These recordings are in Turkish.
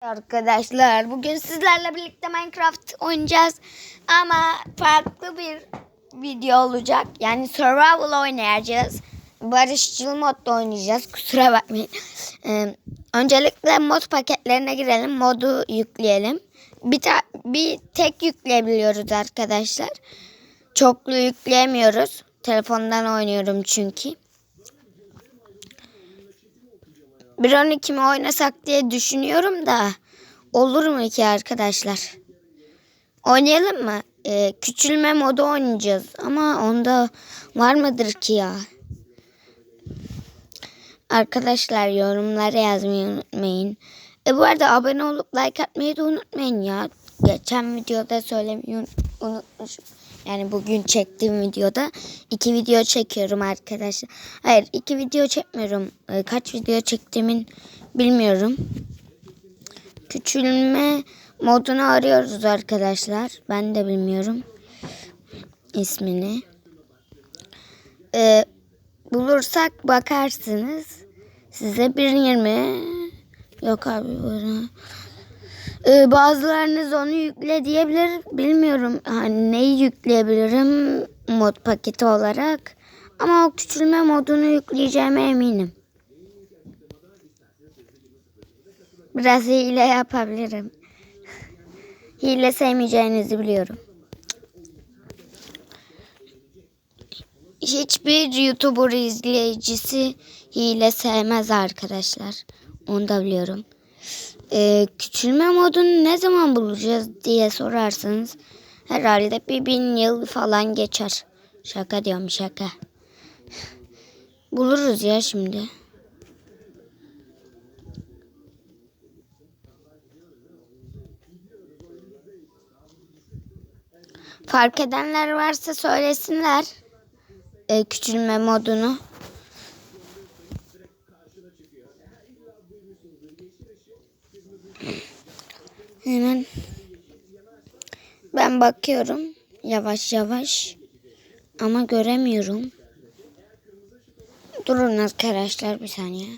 Arkadaşlar bugün sizlerle birlikte Minecraft oynayacağız ama farklı bir video olacak. Yani survival oynayacağız. Barışçıl modda oynayacağız. Kusura bakmayın. Ee, öncelikle mod paketlerine girelim. Modu yükleyelim. Bir, ta- bir tek yükleyebiliyoruz arkadaşlar. Çoklu yükleyemiyoruz. Telefondan oynuyorum çünkü. 1.12 mi oynasak diye düşünüyorum da olur mu ki arkadaşlar? Oynayalım mı? Ee, küçülme modu oynayacağız ama onda var mıdır ki ya? Arkadaşlar yorumlara yazmayı unutmayın. E bu arada abone olup like atmayı da unutmayın ya. Geçen videoda söylemeyi un- unutmuşum. Yani bugün çektiğim videoda iki video çekiyorum arkadaşlar. Hayır iki video çekmiyorum. E, kaç video çektiğimin bilmiyorum. Küçülme modunu arıyoruz arkadaşlar. Ben de bilmiyorum ismini. E, bulursak bakarsınız. Size 1.20 yok abi bana. Ee, bazılarınız onu yükle diyebilir. Bilmiyorum hani neyi yükleyebilirim mod paketi olarak. Ama o küçülme modunu yükleyeceğime eminim. Biraz hile yapabilirim. Hile sevmeyeceğinizi biliyorum. Hiçbir YouTuber izleyicisi hile sevmez arkadaşlar. Onu da biliyorum. Ee, küçülme modunu ne zaman bulacağız diye sorarsanız herhalde bir bin yıl falan geçer. Şaka diyorum şaka. Buluruz ya şimdi. Fark edenler varsa söylesinler. Ee, küçülme modunu. Hemen ben bakıyorum yavaş yavaş ama göremiyorum. Durun arkadaşlar bir saniye.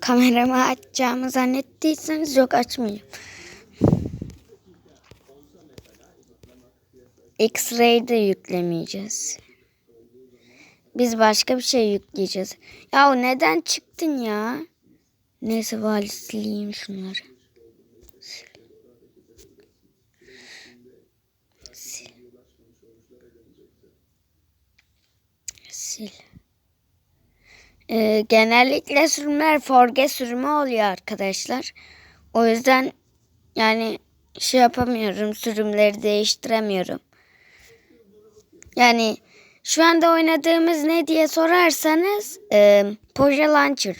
Kameramı açacağımı zannettiyseniz yok açmayayım. X-ray de yüklemeyeceğiz. Biz başka bir şey yükleyeceğiz. Ya neden çıktın ya? Neyse vali sileyim şunları. Sil. Sil. Ee, genellikle sürümler forge sürümü oluyor arkadaşlar. O yüzden yani şey yapamıyorum. Sürümleri değiştiremiyorum. Yani şu anda oynadığımız ne diye sorarsanız e, Proje Launcher.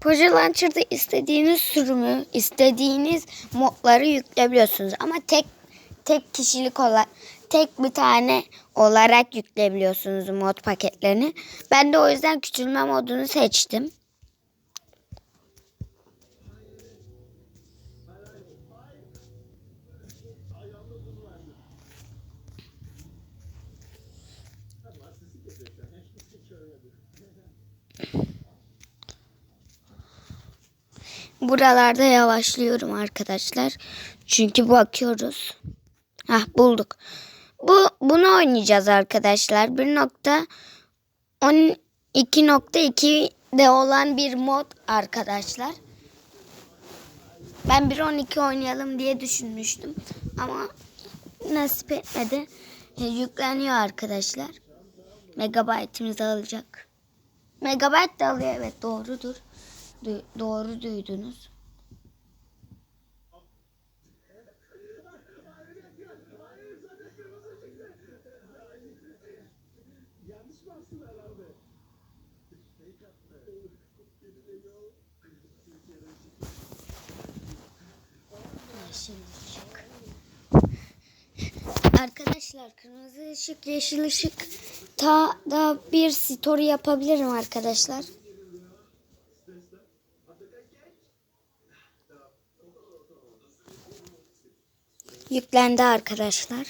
Proje Launcher'da istediğiniz sürümü, istediğiniz modları yükleyebiliyorsunuz. Ama tek tek kişilik olarak tek bir tane olarak yükleyebiliyorsunuz mod paketlerini. Ben de o yüzden küçülme modunu seçtim. Buralarda yavaşlıyorum arkadaşlar. Çünkü bakıyoruz. Hah bulduk. Bu bunu oynayacağız arkadaşlar. 1.12.2 de olan bir mod arkadaşlar. Ben 1.12 oynayalım diye düşünmüştüm. Ama nasip etmedi. E, yükleniyor arkadaşlar. Megabaytımızı alacak. Megabayt de alıyor evet doğrudur. Du- doğru duydunuz. Şimdi ışık. Arkadaşlar kırmızı ışık, yeşil ışık ta da bir story yapabilirim arkadaşlar. Yüklendi arkadaşlar.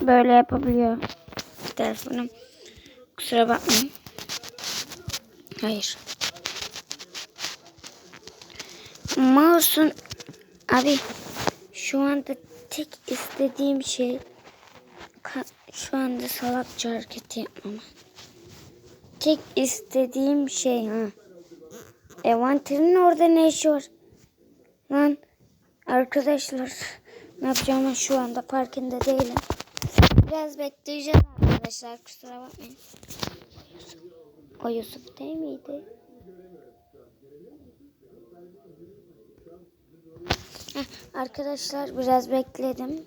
Böyle yapabiliyor. telefonum. Kusura bakmayın. Hayır. Mouse'un abi şu anda tek istediğim şey şu anda salakça hareket yapmam. Tek istediğim şey ha. Evanter'in orada ne işi var? Lan arkadaşlar ne yapacağımı şu anda farkında değilim. Biraz bekleyeceğiz arkadaşlar kusura bakmayın. O Yusuf değil miydi? Heh, arkadaşlar biraz bekledim.